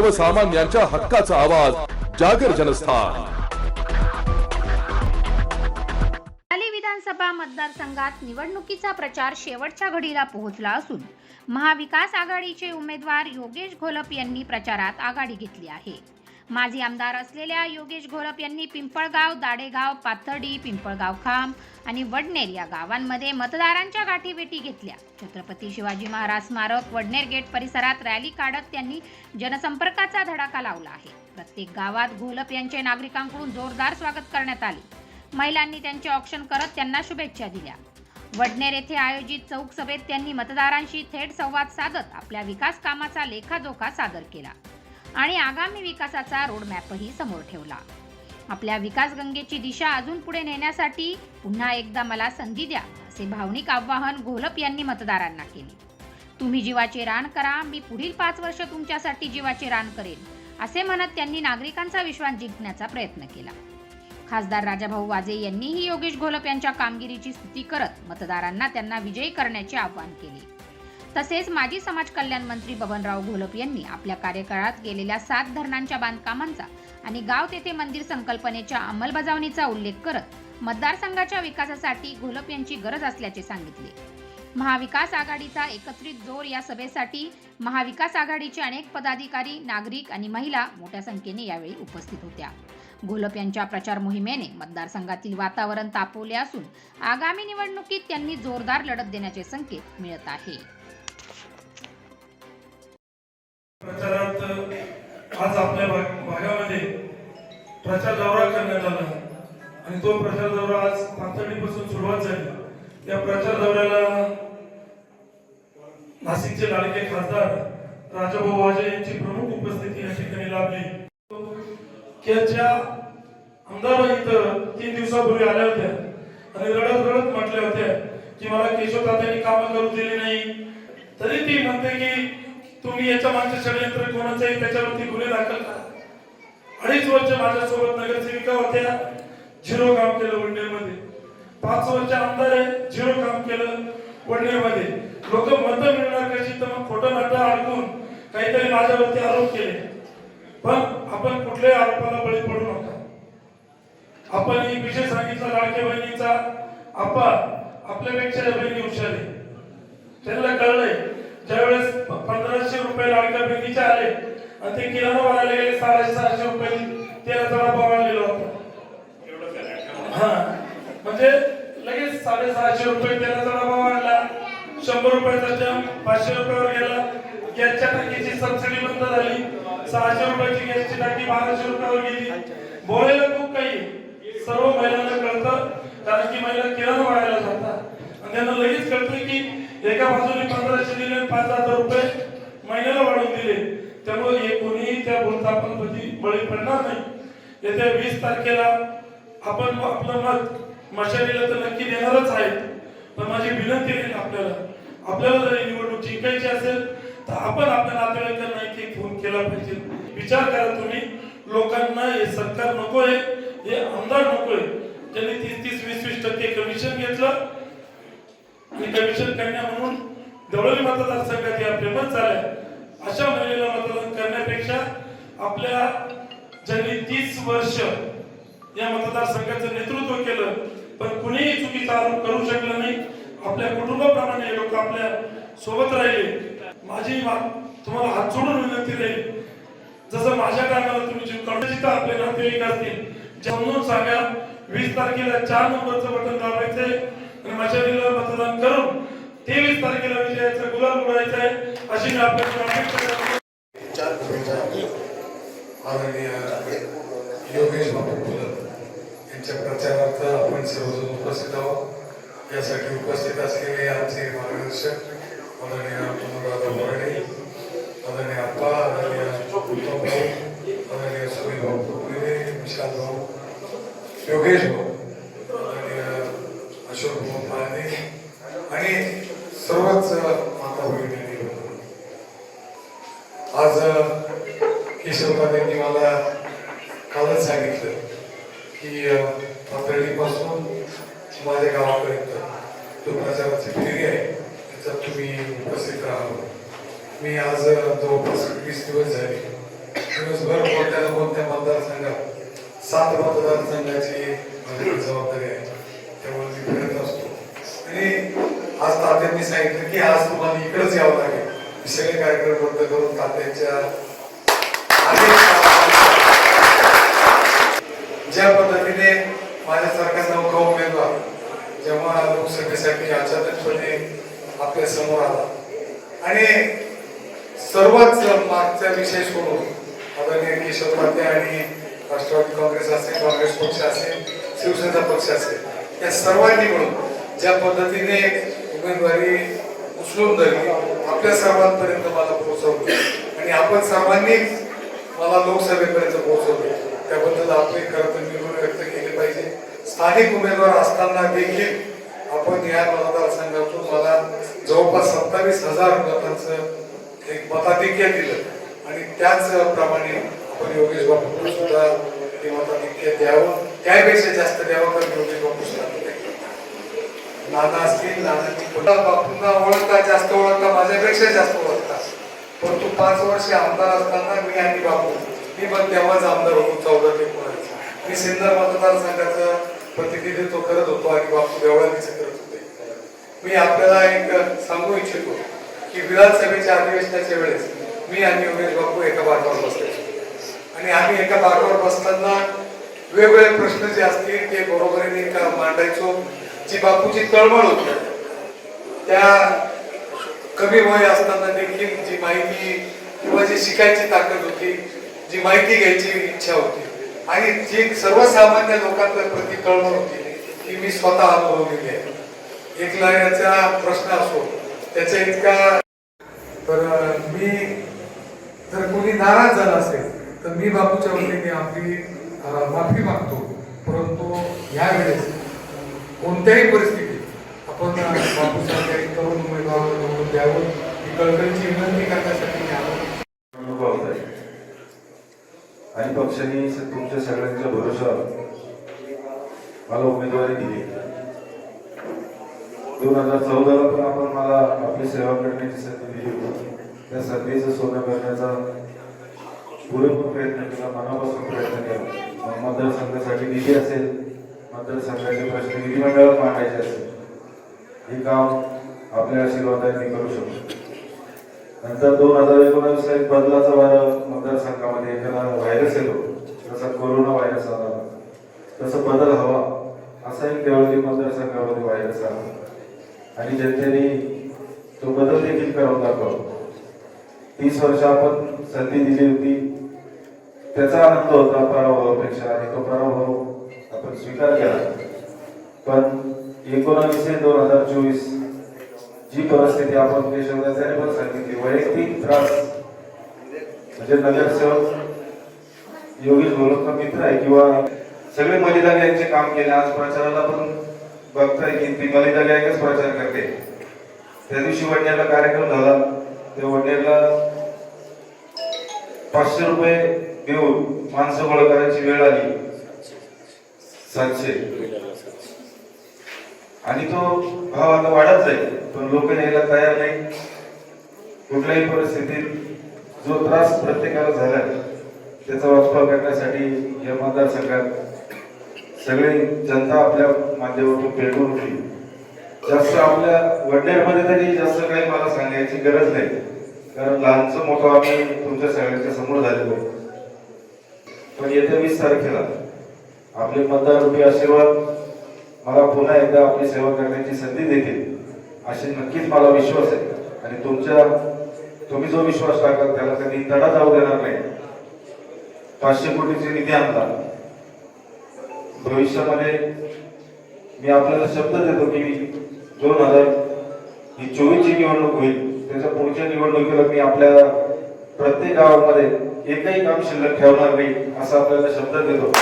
सर्वसामान्यांच्या हक्काचा आवाज जागर जनस्थान. विधानसभा मतदारसंघात निवडणुकीचा प्रचार शेवटच्या घडीला पोहोचला असून महाविकास आघाडीचे उमेदवार योगेश घोलप यांनी प्रचारात आघाडी घेतली आहे. माजी आमदार असलेल्या योगेश घोलप यांनी पिंपळगाव दाडेगाव पाथर्डी पिंपळगाव खांब आणि वडनेर या गावांमध्ये मतदारांच्या गाठीभेटी घेतल्या. छत्रपती शिवाजी महाराज स्मारक वडनेर गेट परिसरात रॅली काढत त्यांनी जनसंपर्काचा धडाका लावला आहे. प्रत्येक गावात घोलप यांचे नागरिकांकडून जोरदार स्वागत करण्यात आले. महिलांनी त्यांचे ऑप्शन करत त्यांना शुभेच्छा दिल्या. वडनेर येथे आयोजित चौक सभेत त्यांनी मतदारांशी थेट संवाद साधत आपल्या विकास कामाचा लेखाजोखा सादर केला. आणि आगामी विकासाचा रोडमॅपही समोर ठेवला. आपल्या विकास गंगेची दिशा अजून पुढे नेण्यासाठी पुन्हा एकदा मला संधी द्या असे भावनिक आवाहन घोलप यांनी मतदारांना केले. तुम्ही जीवाचे रान करा मी पुढील पाच वर्ष तुमच्यासाठी जीवाचे रान करेन असे म्हणत त्यांनी नागरिकांचा विश्वास जिंकण्याचा प्रयत्न केला. खासदार राजाभाऊ वाजे यांनीही योगेश घोलप यांच्या कामगिरीची स्तुती करत मतदारांना त्यांना विजयी करण्याचे आवाहन केले. तसेच माजी समाज कल्याण मंत्री बबनराव घोलप यांनी आपल्या कार्यकाळात गेलेल्या सात धरणांच्या बांधकामांचा आणि गाव तेथे मंदिर संकल्पनेच्या अंमलबजावणीचा उल्लेख करत मतदारसंघाच्या विकासासाठी घोलप यांची गरज असल्याचे सांगितले. महाविकास आघाडीचा एकत्रित जोर या सभेसाठी महाविकास आघाडीचे अनेक पदाधिकारी नागरिक आणि महिला मोठ्या संख्येने यावेळी उपस्थित होत्या. घोलप यांच्या प्रचार मोहिमेने मतदारसंघातील वातावरण तापवले असून आगामी निवडणुकीत त्यांनी जोरदार लढत देण्याचे संकेत मिळत आहे. प्रचारात आज आपल्या भाग- भागामध्ये प्रचार दौरा करण्यात आला आणि तो प्रचार दौरा आज तातडीपासून सुरुवात झाली. या प्रचार दौऱ्याला नाशिकचे लाडके खासदार राजाभाऊ वाजे यांची प्रमुख उपस्थिती या ठिकाणी लाभली. त्याच्या आमदार इथं तीन दिवसापूर्वी आल्या होत्या. आणि रडत रडत म्हटल्या होत्या की मला केशव तात्यांनी कामं करू दिली नाही. तरी ती म्हणते की तुम्ही याच्या मागचे षडयंत्र कोणाचंही त्याच्यावरती गुन्हे दाखल करा. अडीच वर्ष माझ्यासोबत नगरसेविका होत्या झिरो काम केलं वडनेर पाच वर्ष आमदार आहे झिरो काम केलं वडनेर लोक मत मिळणार कशी तर मग खोटं नाटं अडकून काहीतरी माझ्यावरती आरोप केले. पण आपण कुठल्याही आरोपाला बळी पडू नका. आपण एक विषय सांगितला लाडक्या बहिणीचा आपा आपल्यापेक्षा बहिणी हुशार आहे. त्यांना कळलंय ज्यावेळेस पंधराशे रुपये लाडक्या बहिणीचे आले. आणि ते किराणा भरायला गेले साडेशे सहाशे रुपये. तेलाचा डबा वाढलेला होता हा. म्हणजे लगेच साडेसहाशे रुपये तेलाचा डबा वाढला शंभर रुपयाचा जम पाचशे रुपयावर गेला. गॅसच्या टाकीची सबसिडी बंद झाली. सहाशे रुपयाची गॅसची टाकी बाराशे रुपयावर गेली. बोलायला खूप काही. सर्व महिलांना कळतं कारण की महिला किराणा वाढायला जातात. आणि त्यांना लगेच कळतं की एका बाजूने पंधराशे दिले पाच हजार रुपये. महिन्याला वाढवून दिले. त्यामुळे हे कोणीही त्या बोलतापणामध्ये बळी पडणार नाही. येत्या वीस तारखेला आपण आपलं मत मशालीला तर नक्की देणारच आहे. पण माझी विनंती आहे आपल्याला आपल्याला जर निवडणूक जिंकायची असेल तर आपण आपल्या नातेवाईकांना एक एक फोन केला पाहिजे. विचार करा तुम्ही. लोकांना हे सरकार नकोय हे आमदार नकोय. त्यांनी तीस तीस वीस वीस टक्के कमिशन घेतलं. आणि कमिशन कन्या म्हणून देवळी मतदारसंघात या फेमस झाल्या. अशा महिलेला मतदान करण्यापेक्षा आपल्या ज्यांनी तीस वर्ष या मतदारसंघाचं नेतृत्व केलं पण कुणीही चुकीचा आरोप करू शकलं नाही. आपल्या कुटुंबाप्रमाणे लोक आपल्यासोबत राहिले. माझी तुम्हाला हात जोडून विनंती राहील. जसं माझ्या कामाला तुम्ही जीव काढून आपले नातेवाईक असतील समजून सांगा वीस तारखेला चार नंबरचं बटन दाबायचंय आणि माझ्या मतदान करून तेवीस तारखेला विजयाचा गुलाल उडवायचा आहे. अशी मी आपल्याला विनंती करतो. चार माननीय योगेश बाबू गुलप यांच्या प्रचारार्थ आपण सर्वजण उपस्थित आहोत. यासाठी उपस्थित असलेले आमचे मार्गदर्शक माननीय दादा बोराडे माननीय आप्पा आदरणीय मला सांगितलं की पातळीपासून माझ्या गावापर्यंत जो प्रचाराची फेरी आहे त्याच्यात तुम्ही उपस्थित राहावं मी आज जवळपास वीस दिवस झाले. दिवसभर कोणत्या कोणत्या मतदारसंघात सात मतदारसंघाची माझी जबाबदारी आहे. त्यामुळे मी फिरत असतो. आणि आज तात्यांनी सांगितलं की आज तुम्हाला इकडंच यावं लागेल. सगळे कार्यक्रम रद्द करून तात्यांच्या ज्या पद्धतीने माझ्यासारखा नौका उमेदवार जेव्हा लोकसभेसाठी अचानकपणे आपल्यासमोर आला. आणि सर्वच मागचा विषय सोडून आदरणीय केशव पाटे आणि राष्ट्रवादी काँग्रेस असेल काँग्रेस पक्ष असेल शिवसेना पक्ष असेल या सर्वांनी मिळून ज्या पद्धतीने उमेदवारी उचलून धरली आपल्या सर्वांपर्यंत मला पोहोचवली. आणि आपण सर्वांनी मला लोकसभेपर्यंत पोहोचवलं. त्याबद्दल आपले खरं तर मी ऋण व्यक्त केले पाहिजे. स्थानिक उमेदवार असताना देखील आपण या मतदारसंघातून मला जवळपास सत्तावीस हजार मतांचं एक मताधिक्य दिलं. आणि त्याचप्रमाणे आपण योगेश बापूंना सुद्धा ते मताधिक्य द्यावं. त्यापेक्षा जास्त द्यावं तर योगेश बापू सुद्धा नाना असतील नानाची पुन्हा बापूंना ओळखता जास्त ओळखता माझ्यापेक्षा जास्त ओळखता. परंतु पाच वर्ष आमदार असताना मी आणि बापू मी पण तेव्हाच आमदार होतो मी सिन्नर मतदारसंघाचं प्रतिनिधित्व करत होतो आणि बापू देवळालीचं करत होते. मी आपल्याला एक सांगू इच्छितो की विधानसभेच्या अधिवेशनाच्या वेळेस मी आणि योगेश बापू एका बाकावर बसले. आणि आम्ही एका बाकावर बसताना वेगवेगळे प्रश्न जे असतील ते बरोबरीने का मांडायचो जी बापूची तळमळ होती त्या कमी वय असताना देखील जी माहिती किंवा जी शिकायची ताकद होती जी माहिती घ्यायची इच्छा होती आणि जी सर्वसामान्य लोकांच्या प्रति होती ती मी स्वतः अनुभवलेली आहे. एक लढ्याचा प्रश्न असो त्याच्या इतका तर मी जर कोणी नाराज झाला असेल तर मी बापूच्या वतीने आपली माफी मागतो. परंतु यावेळेस कोणत्याही परिस्थितीत आपण अं, बापूसारख्या तरुण उमेदवार द्यावं ही कळकळीची विनंती करण्यासाठी मी आलो अनुभव आहे आणि पक्षाने तुमच्या सगळ्यांच्या भरोशावर मला उमेदवारी दिली. दोन हजार चौदाला पण आपण मला आपली सेवा करण्याची संधी दिली होती. त्या संधीचं सोनं करण्याचा पुरेपूर प्रयत्न केला मनापासून प्रयत्न केला. मतदार मतदारसंघासाठी निधी असेल मतदारसंघाचे प्रश्न विधिमंडळात मांडायचे असेल हे काम आपल्या आशीर्वादाने करू शकतो. नंतर दोन हजार एकोणावीस एक बदलाचा वारा मतदारसंघामध्ये एखादा व्हायरस येतो. जसा कोरोना व्हायरस आला. तसं बदल हवा. असा एक देवळी मतदारसंघामध्ये व्हायरस आला. आणि जनतेने तो बदल देखील करून दाखवला. तीस वर्ष आपण संधी दिली होती. त्याचा आनंद होता. पराभवापेक्षा आणि तो पराभव आपण स्वीकार केला. पण एकोणावीस दोन हजार चोवीस जी परिस्थिती आपण केशवदासाने पण सांगितली. वैयक्तिक त्रास म्हणजे नगरसेवक योगेश गोलकचा मित्र आहे किंवा सगळे मलिदा यांचे काम केले आज प्रचाराला पण बघताय की ती मलिदा गँगच प्रचार करते. त्या दिवशी वडनेरला कार्यक्रम झाला. त्या वडनेरला पाचशे रुपये देऊन माणसं गोळा करायची वेळ आली. सातशे. आणि तो भाव आता वाढत जाईल. पण लोक यायला तयार नाही. कुठल्याही परिस्थितीत जो त्रास प्रत्येकाला झाला त्याचा वाचपाव करण्यासाठी या मतदारसंघात सगळी जनता आपल्या माध्यमातून पेटून उठली जास्त आपल्या वडनेरमध्ये तरी जास्त काही मला सांगायची गरज नाही. कारण लहानचं मोठं आम्ही तुमच्या सगळ्यांच्या समोर झालेलो. पण येत्या वीस तारखेला आपले मतदार रुपये आशीर्वाद मला पुन्हा एकदा आपली सेवा करण्याची संधी देतील अशी नक्कीच मला विश्वास आहे. आणि तुमच्या तुम्ही जो विश्वास टाकाल त्याला कधी तडा जाऊ देणार नाही. पाचशे कोटीचे निधी आणला. भविष्यामध्ये मी आपल्याला शब्द देतो की दोन हजार ही चोवीसची निवडणूक होईल. त्याच्या पुढच्या निवडणुकीला मी आपल्या प्रत्येक गावामध्ये एकही काम शिल्लक ठेवणार नाही असा आपल्याला शब्द देतो.